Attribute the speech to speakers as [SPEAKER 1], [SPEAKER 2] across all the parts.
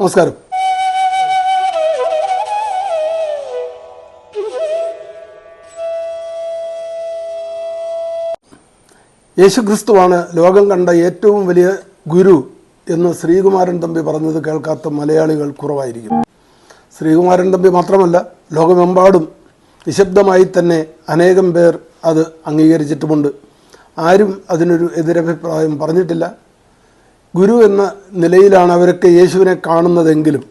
[SPEAKER 1] നമസ്കാരം. യേശുക്രിസ്തുവാണ് ലോകം കണ്ട ഏറ്റവും വലിയ ഗുരു എന്ന് ശ്രീകുമാരൻ തമ്പി പറഞ്ഞത് കേൾക്കാത്ത മലയാളികൾ കുറവായിരിക്കും. ശ്രീകുമാരൻ തമ്പി മാത്രമല്ല ലോകമെമ്പാടും നിശബ്ദമായി തന്നെ അനേകം പേർ അത് അംഗീകരിച്ചിട്ടുമുണ്ട്. ആരും അതിനൊരു എതിരഭിപ്രായം പറഞ്ഞിട്ടില്ല. ഗുരു എന്ന നിലയിലാണ് അവരൊക്കെ യേശുവിനെ കാണുന്നതെങ്കിലും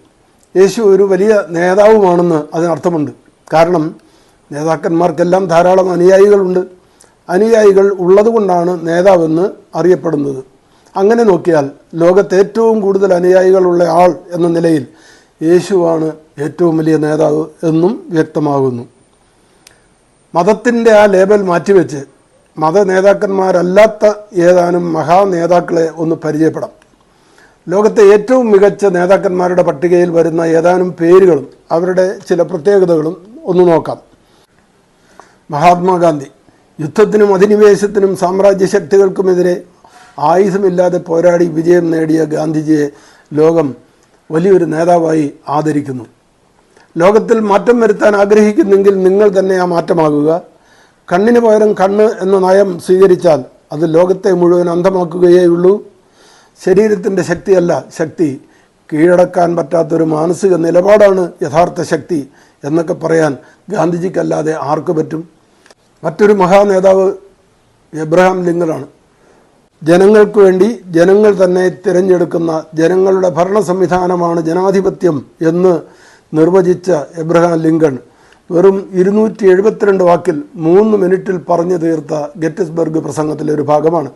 [SPEAKER 1] യേശു ഒരു വലിയ നേതാവുമാണെന്ന് അതിനർത്ഥമുണ്ട്. കാരണം നേതാക്കന്മാർക്കെല്ലാം ധാരാളം അനുയായികളുണ്ട്. അനുയായികൾ ഉള്ളതുകൊണ്ടാണ് നേതാവെന്ന് അറിയപ്പെടുന്നത്. അങ്ങനെ നോക്കിയാൽ ലോകത്ത് ഏറ്റവും കൂടുതൽ അനുയായികളുള്ള ആൾ എന്ന നിലയിൽ യേശുവാണ് ഏറ്റവും വലിയ നേതാവ് എന്നും വ്യക്തമാകുന്നു. മതത്തിന്റെ ആ ലേബൽ മാറ്റിവെച്ച് മത നേതാക്കന്മാരല്ലാത്ത ഏതാനും മഹാനേതാക്കളെ ഒന്ന് പരിചയപ്പെടാം. ലോകത്തെ ഏറ്റവും മികച്ച നേതാക്കന്മാരുടെ പട്ടികയിൽ വരുന്ന ഏതാനും പേരുകളും അവരുടെ ചില പ്രത്യേകതകളും ഒന്ന് നോക്കാം. മഹാത്മാഗാന്ധി യുദ്ധത്തിനും അധിനിവേശത്തിനും സാമ്രാജ്യ ശക്തികൾക്കുമെതിരെ ആയുധമില്ലാതെ പോരാടി വിജയം നേടിയ ഗാന്ധിജിയെ ലോകം വലിയൊരു നേതാവായി ആദരിക്കുന്നു. ലോകത്തിൽ മാറ്റം വരുത്താൻ ആഗ്രഹിക്കുന്നെങ്കിൽ നിങ്ങൾ തന്നെ ആ മാറ്റമാകുക. കണ്ണിന് പകരം കണ്ണ് എന്ന നയം സ്വീകരിച്ചാൽ അത് ലോകത്തെ മുഴുവൻ അന്ധമാക്കുകയേയുള്ളൂ. ശരീരത്തിന്റെ ശക്തിയല്ല ശക്തി കീഴടക്കാൻ പറ്റാത്തൊരു മാനസിക നിലപാടാണ് യഥാർത്ഥ ശക്തി എന്നൊക്കെ പറയാൻ ഗാന്ധിജിക്കല്ലാതെ ആർക്ക് പറ്റും? മറ്റൊരു മഹാനേതാവ് എബ്രഹാം ലിങ്കനാണ്. ജനങ്ങൾക്ക് വേണ്ടി ജനങ്ങൾ തന്നെ തിരഞ്ഞെടുക്കുന്ന ജനങ്ങളുടെ ഭരണ സംവിധാനമാണ് ജനാധിപത്യം എന്ന് നിർവചിച്ച എബ്രഹാം ലിങ്കൺ വെറും ഇരുന്നൂറ്റി എഴുപത്തിരണ്ട് വാക്കിൽ മൂന്ന് മിനിറ്റിൽ പറഞ്ഞു തീർത്ത ഗെറ്റിസ്ബർഗ് പ്രസംഗത്തിലെ ഒരു ഭാഗമാണ്.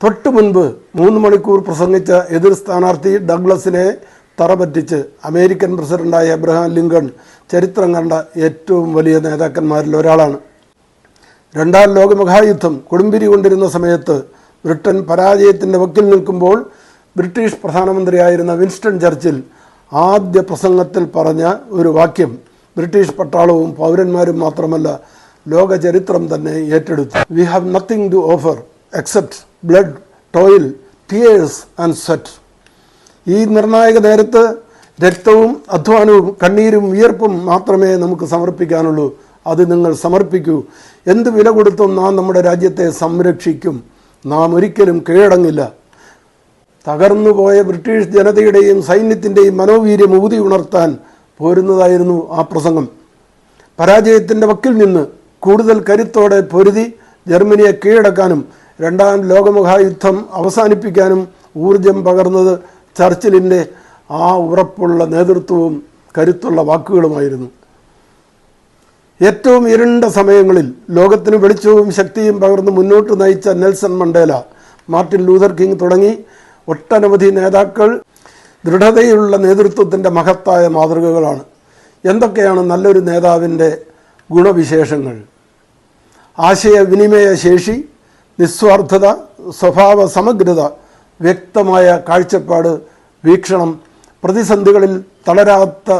[SPEAKER 1] തൊട്ടു മുൻപ് മൂന്ന് മണിക്കൂർ പ്രസംഗിച്ച എതിർ സ്ഥാനാർത്ഥി ഡഗ്ലസിനെ തറപറ്റിച്ച് അമേരിക്കൻ പ്രസിഡന്റായ എബ്രഹാം ലിങ്കൺ ചരിത്രം കണ്ട ഏറ്റവും വലിയ നേതാക്കന്മാരിൽ ഒരാളാണ്. രണ്ടാം ലോകമഹായുദ്ധം കൊടുമ്പിരി കൊണ്ടിരുന്ന സമയത്ത് ബ്രിട്ടൻ പരാജയത്തിന്റെ വക്കിൽ നിൽക്കുമ്പോൾ ബ്രിട്ടീഷ് പ്രധാനമന്ത്രിയായിരുന്ന വിൻസ്റ്റൺ ചർച്ചിൽ ആദ്യ പ്രസംഗത്തിൽ പറഞ്ഞ ഒരു വാക്യം ബ്രിട്ടീഷ് പട്ടാളവും പൗരന്മാരും മാത്രമല്ല ലോക ചരിത്രം തന്നെ ഏറ്റെടുത്തു. We have nothing to offer except blood toil tears and sweat ഈ നിർണായക നേരത്ത് രക്തവും അധ്വാനവും കണ്ണീരും വിയർപ്പും മാത്രമേ നമുക്ക് സമർപ്പിക്കാനുള്ളൂ. അത് നിങ്ങൾ സമർപ്പിക്കൂ. എന്ത് വില കൊടുത്തും നാം നമ്മുടെ രാജ്യത്തെ സംരക്ഷിക്കും. നാം ഒരിക്കലും കീഴടങ്ങില്ല. തകർന്നുപോയ ബ്രിട്ടീഷ് ജനതയുടെയും സൈന്യത്തിന്റെയും മനോവീര്യം ഊതി ഉണർത്താൻ പോരുന്നതായിരുന്നു ആ പ്രസംഗം. പരാജയത്തിന്റെ വക്കിൽ നിന്ന് കൂടുതൽ കരുത്തോടെ പൊരുതി ജർമ്മനിയെ കീഴടക്കാനും രണ്ടാം ലോകമഹായുദ്ധം അവസാനിപ്പിക്കാനും ഊർജം പകർന്നത് ചർച്ചിലിന്റെ ആ ഉറപ്പുള്ള നേതൃത്വവും കരുത്തുള്ള വാക്കുകളുമായിരുന്നു. ഏറ്റവും ഇരുണ്ട സമയങ്ങളിൽ ലോകത്തിന് വെളിച്ചവും ശക്തിയും പകർന്ന് മുന്നോട്ട് നയിച്ച Nelson Mandela Martin Luther King തുടങ്ങി ഒട്ടനവധി നേതാക്കൾ ദൃഢതയുള്ള നേതൃത്വത്തിന്റെ മഹത്തായ മാതൃകകളാണ്. എന്തൊക്കെയാണ് നല്ലൊരു നേതാവിന്റെ ഗുണവിശേഷങ്ങൾ? ആശയവിനിമയ ശേഷി നിസ്വാർത്ഥത സ്വഭാവ സമഗ്രത വ്യക്തമായ കാഴ്ചപ്പാട് വീക്ഷണം പ്രതിസന്ധികളിൽ തളരാത്ത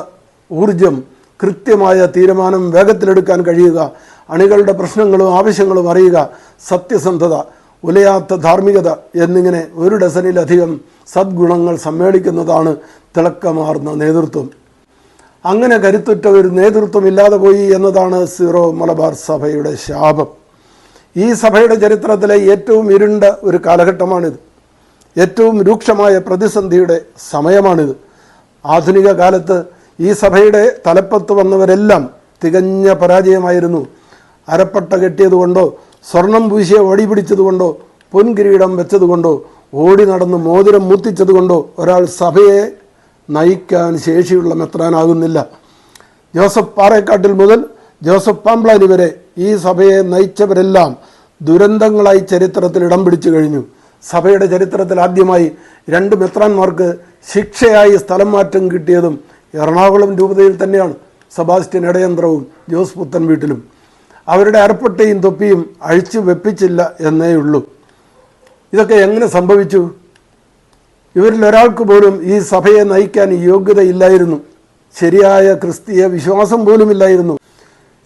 [SPEAKER 1] ഊർജം കൃത്യമായ തീരുമാനം വേഗത്തിലെടുക്കാൻ കഴിയുക അണികളുടെ പ്രശ്നങ്ങളും ആവശ്യങ്ങളും അറിയുക സത്യസന്ധത ഉലയാത്ത ധാർമ്മികത എന്നിങ്ങനെ ഒരു ഡസനിലധികം സദ്ഗുണങ്ങൾ സമ്മേളിക്കുന്നതാണ് തിളക്കമാർന്ന നേതൃത്വം. അങ്ങനെ കരുത്തുറ്റ ഒരു നേതൃത്വം ഇല്ലാതെ പോയി എന്നതാണ് സീറോ മലബാർ സഭയുടെ ശാപം. ഈ സഭയുടെ ചരിത്രത്തിലെ ഏറ്റവും ഇരുണ്ട ഒരു കാലഘട്ടമാണിത്. ഏറ്റവും രൂക്ഷമായ പ്രതിസന്ധിയുടെ സമയമാണിത്. ആധുനിക കാലത്ത് ഈ സഭയുടെ തലപ്പത്ത് വന്നവരെല്ലാം തികഞ്ഞ പരാജയമായിരുന്നു. അരപ്പട്ട കെട്ടിയതുകൊണ്ടോ സ്വർണം പൂശിയ വടി പിടിച്ചതുകൊണ്ടോ പൊൻകിരീടം വെച്ചതുകൊണ്ടോ ഓടി നടന്ന് മോതിരം മുത്തിച്ചതുകൊണ്ടോ ഒരാൾ സഭയെ നയിക്കാൻ ശേഷിയുള്ള മെത്രാനാകുന്നില്ല ജോസഫ് പാറേക്കാട്ടിൽ മുതൽ ജോസഫ് പാംപ്ലാനി ഇവരെ ഈ സഭയെ നയിച്ചവരെല്ലാം ദുരന്തങ്ങളായി ചരിത്രത്തിൽ ഇടം പിടിച്ചു കഴിഞ്ഞു. സഭയുടെ ചരിത്രത്തിൽ ആദ്യമായി രണ്ട് മെത്രാന്മാർക്ക് ശിക്ഷയായി സ്ഥലം മാറ്റം കിട്ടിയതും എറണാകുളം രൂപതയിൽ തന്നെയാണ് സെബാസ്റ്റ്യൻ ഇടയന്ത്രവും ജോസ് പുത്തൻ വീട്ടിലും. അവരുടെ അരപ്പട്ടയും തൊപ്പിയും അഴിച്ചു വെപ്പിച്ചില്ല എന്നേ ഉള്ളൂ. ഇതൊക്കെ എങ്ങനെ സംഭവിച്ചു? ഇവരിൽ ഒരാൾക്ക് പോലും ഈ സഭയെ നയിക്കാൻ യോഗ്യതയില്ലായിരുന്നു. ശരിയായ ക്രിസ്തീയ വിശ്വാസം പോലും ഇല്ലായിരുന്നു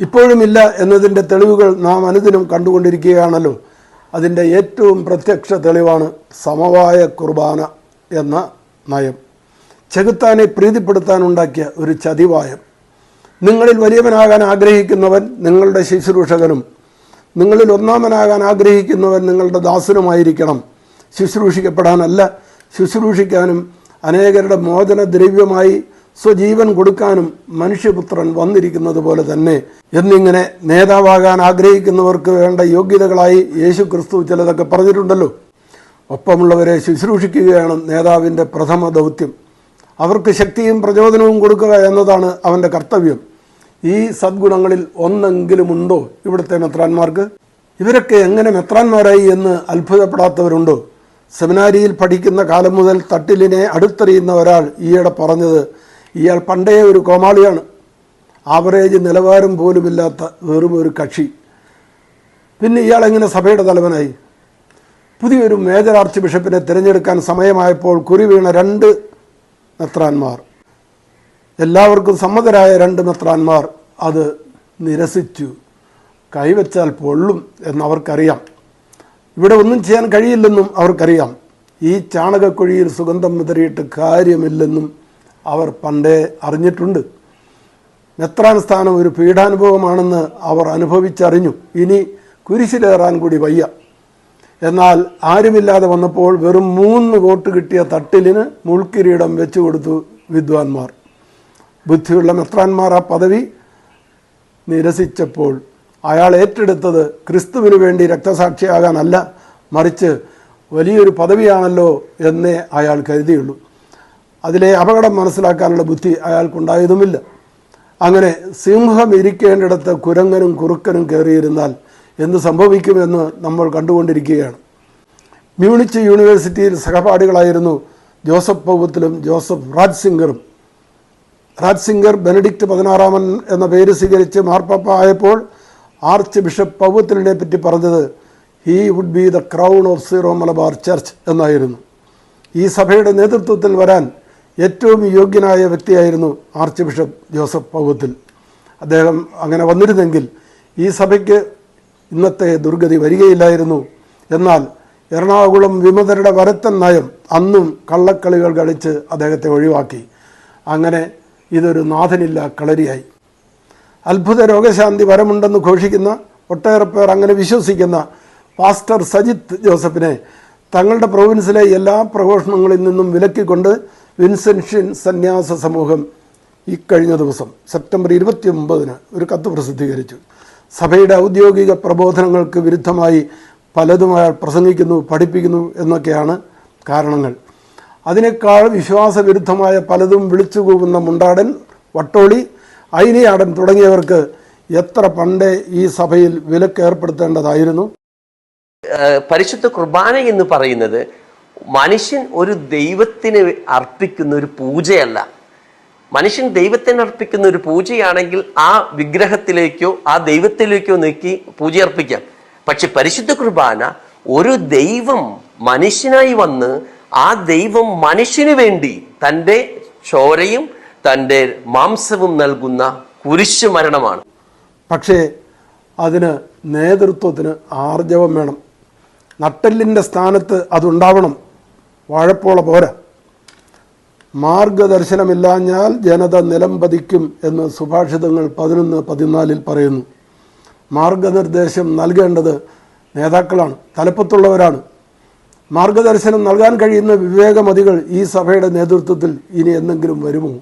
[SPEAKER 1] ഇപ്പോഴുമില്ല എന്നതിന്റെ തെളിവുകൾ നാം അനുദിനം കണ്ടുകൊണ്ടിരിക്കുകയാണല്ലോ. അതിന്റെ ഏറ്റവും പ്രത്യക്ഷ തെളിവാണ് സമവായ കുർബാന എന്ന നയം. ചെകുത്താനെ പ്രീതിപ്പെടുത്താനുണ്ടാക്കിയ ഒരു ചതിവായം. നിങ്ങളിൽ വലിയവനാകാൻ ആഗ്രഹിക്കുന്നവൻ നിങ്ങളുടെ ശുശ്രൂഷകനും നിങ്ങളിൽ ഒന്നാമനാകാൻ ആഗ്രഹിക്കുന്നവൻ നിങ്ങളുടെ ദാസനുമായിരിക്കണം. ശുശ്രൂഷിക്കപ്പെടാനല്ല ശുശ്രൂഷിക്കാനും അനേകരുടെ മോചന ദ്രവ്യമായി സ്വജീവൻ കൊടുക്കാനും മനുഷ്യപുത്രൻ വന്നിരിക്കുന്നത് പോലെ തന്നെ എന്നിങ്ങനെ നേതാവാകാൻ ആഗ്രഹിക്കുന്നവർക്ക് വേണ്ട യോഗ്യതകളായി യേശു ക്രിസ്തു ചിലതൊക്കെ പറഞ്ഞിട്ടുണ്ടല്ലോ. ഒപ്പമുള്ളവരെ ശുശ്രൂഷിക്കുകയാണ് നേതാവിന്റെ പ്രഥമ ദൗത്യം. അവർക്ക് ശക്തിയും പ്രചോദനവും കൊടുക്കുക എന്നതാണ് അവന്റെ കർത്തവ്യം. ഈ സദ്ഗുണങ്ങളിൽ ഒന്നെങ്കിലും ഉണ്ടോ ഇവിടുത്തെ മെത്രാന്മാർക്ക്? ഇവരൊക്കെ എങ്ങനെ മെത്രാന്മാരായി എന്ന് അത്ഭുതപ്പെടാത്തവരുണ്ടോ? സെമിനാരിയിൽ പഠിക്കുന്ന കാലം മുതൽ തട്ടിലിനെ അടുത്തറിയുന്ന ഒരാൾ ഈയിടെ പറഞ്ഞത് ഇയാൾ പണ്ടേ ഒരു കോമാളിയാണ്. ആവറേജ് നിലവാരം പോലുമില്ലാത്ത വെറും ഒരു കക്ഷി. പിന്നെ ഇയാൾ എങ്ങനെ സഭയുടെ തലവനായി? പുതിയൊരു മേജർ ആർച്ച് ബിഷപ്പിനെ തിരഞ്ഞെടുക്കാൻ സമയമായപ്പോൾ കുറി വീണ രണ്ട് മെത്രാന്മാർ. എല്ലാവർക്കും സമ്മതരായ രണ്ട് മെത്രാന്മാർ അത് നിരസിച്ചു. കൈവച്ചാൽ പൊള്ളും എന്നവർക്കറിയാം ഇവിടെ ഒന്നും ചെയ്യാൻ കഴിയില്ലെന്നും അവർക്കറിയാം. ഈ ചാണകക്കുഴിയിൽ സുഗന്ധം വിതറിയിട്ട് കാര്യമില്ലെന്നും അവർ പണ്ടേ അറിഞ്ഞിട്ടുണ്ട്. മെത്രാൻ സ്ഥാനം ഒരു പീഡാനുഭവമാണെന്ന് അവർ അനുഭവിച്ചറിഞ്ഞു. ഇനി കുരിശിലേറാൻ കൂടി വയ്യ. എന്നാൽ ആരുമില്ലാതെ വന്നപ്പോൾ വെറും മൂന്ന് വോട്ട് കിട്ടിയ തട്ടിലിന് മുൾക്കിരീടം വെച്ചു കൊടുത്തു വിദ്വാൻമാർ. ബുദ്ധിയുള്ള മെത്രാന്മാർ ആ പദവി നിരസിച്ചപ്പോൾ അയാൾ ഏറ്റെടുത്തത് ക്രിസ്തുവിനു വേണ്ടി രക്തസാക്ഷിയാകാനല്ല മറിച്ച് വലിയൊരു പദവിയാണല്ലോ എന്നേ അയാൾ കരുതിയുള്ളൂ. അതിലെ അപകടം മനസ്സിലാക്കാനുള്ള ബുദ്ധി അയാൾക്കുണ്ടായതുമില്ല. അങ്ങനെ സിംഹം ഇരിക്കേണ്ടിടത്ത് കുരങ്ങനും കുറുക്കനും കയറിയിരുന്നാൽ എന്ത് സംഭവിക്കുമെന്ന് നമ്മൾ കണ്ടുകൊണ്ടിരിക്കുകയാണ്. മ്യൂണിച്ച് യൂണിവേഴ്സിറ്റിയിൽ സഹപാഠികളായിരുന്നു ജോസഫ് പൗവത്തിലും ജോസഫ് രാജ് സിംഗറും രാജ് സിംഗർ ബെനഡിക്റ്റ് പതിനാറാമൻ എന്ന പേര് സ്വീകരിച്ച് മാർപ്പാപ്പ ആയപ്പോൾ ആർച്ച് ബിഷപ്പ് പൗവത്തിലിനെ പറ്റി പറഞ്ഞത് he would be the crown of Syro Malabar church എന്നായിരുന്നു. ഈ സഭയുടെ നേതൃത്വത്തിൽ വരാൻ ഏറ്റവും യോഗ്യനായ വ്യക്തിയായിരുന്നു ആർച്ച് ബിഷപ്പ് ജോസഫ് പൗത്തിൽ അദ്ദേഹം അങ്ങനെ വന്നിരുന്നെങ്കിൽ ഈ സഭയ്ക്ക് ഇന്നത്തെ ദുർഗതി വരികയില്ലായിരുന്നു. എന്നാൽ എറണാകുളം വിമതരുടെ വരത്തൻ നയം അന്നും കള്ളക്കളികൾ കളിച്ച് അദ്ദേഹത്തെ ഒഴിവാക്കി. അങ്ങനെ ഇതൊരു നാഥനില്ല കളരിയായി. അത്ഭുത രോഗശാന്തി വരമുണ്ടെന്ന് ഘോഷിക്കുന്ന ഒട്ടേറെ പേർ അങ്ങനെ വിശ്വസിക്കുന്ന പാസ്റ്റർ സജിത്ത് ജോസഫിനെ തങ്ങളുടെ പ്രൊവിൻസിലെ എല്ലാ പ്രഘോഷണങ്ങളിൽ നിന്നും വിലക്കിക്കൊണ്ട് വിൻസെൻഷ്യൻ സന്യാസ സമൂഹം ഇക്കഴിഞ്ഞ ദിവസം സെപ്റ്റംബർ ഇരുപത്തി ഒമ്പതിന് ഒരു കത്ത് പ്രസിദ്ധീകരിച്ചു. സഭയുടെ ഔദ്യോഗിക പ്രബോധനങ്ങൾക്ക് വിരുദ്ധമായി പലതും അയാൾ പ്രസംഗിക്കുന്നു പഠിപ്പിക്കുന്നു എന്നൊക്കെയാണ് കാരണങ്ങൾ. അതിനേക്കാൾ വിശ്വാസവിരുദ്ധമായ പലതും വിളിച്ചുകൂവുന്ന മുണ്ടാടൻ വട്ടോളി ഐനിയാടൻ തുടങ്ങിയവർക്ക് എത്ര പണ്ടേ ഈ സഭയിൽ വിലക്ക് ഏർപ്പെടുത്തേണ്ടതായിരുന്നു
[SPEAKER 2] പരിശുദ്ധ കുർബാന എന്ന് പറയുന്നത് മനുഷ്യൻ ഒരു ദൈവത്തിന് അർപ്പിക്കുന്ന ഒരു പൂജയല്ല. മനുഷ്യൻ ദൈവത്തിന് അർപ്പിക്കുന്ന ഒരു പൂജയാണെങ്കിൽ ആ വിഗ്രഹത്തിലേക്കോ ആ ദൈവത്തിലേക്കോ നീക്കി പൂജ അർപ്പിക്കാം പക്ഷെ പരിശുദ്ധ കുർബാന ഒരു ദൈവം മനുഷ്യനായി വന്ന് ആ ദൈവം മനുഷ്യന് വേണ്ടി തന്റെ ചോരയും തന്റെ മാംസവും നൽകുന്ന കുരിശു മരണമാണ്.
[SPEAKER 1] പക്ഷേ അതിന് നേതൃത്വത്തിന് ആർജവം വേണം. നട്ടെല്ലിന്റെ സ്ഥാനത്ത് അതുണ്ടാവണം. വാഴപ്പോള പോരാ. മാർഗദർശനമില്ലാഞ്ഞാൽ ജനത നിലംപതിക്കും എന്ന് സുഭാഷിതങ്ങൾ പതിനൊന്ന് പതിനാലിൽ പറയുന്നു. മാർഗനിർദ്ദേശം നൽകേണ്ടത് നേതാക്കളാണ് തലപ്പത്തുള്ളവരാണ്. മാർഗദർശനം നൽകാൻ കഴിയുന്ന വിവേകമതികൾ ഈ സഭയുടെ നേതൃത്വത്തിൽ ഇനി എന്തെങ്കിലും വരുമോ?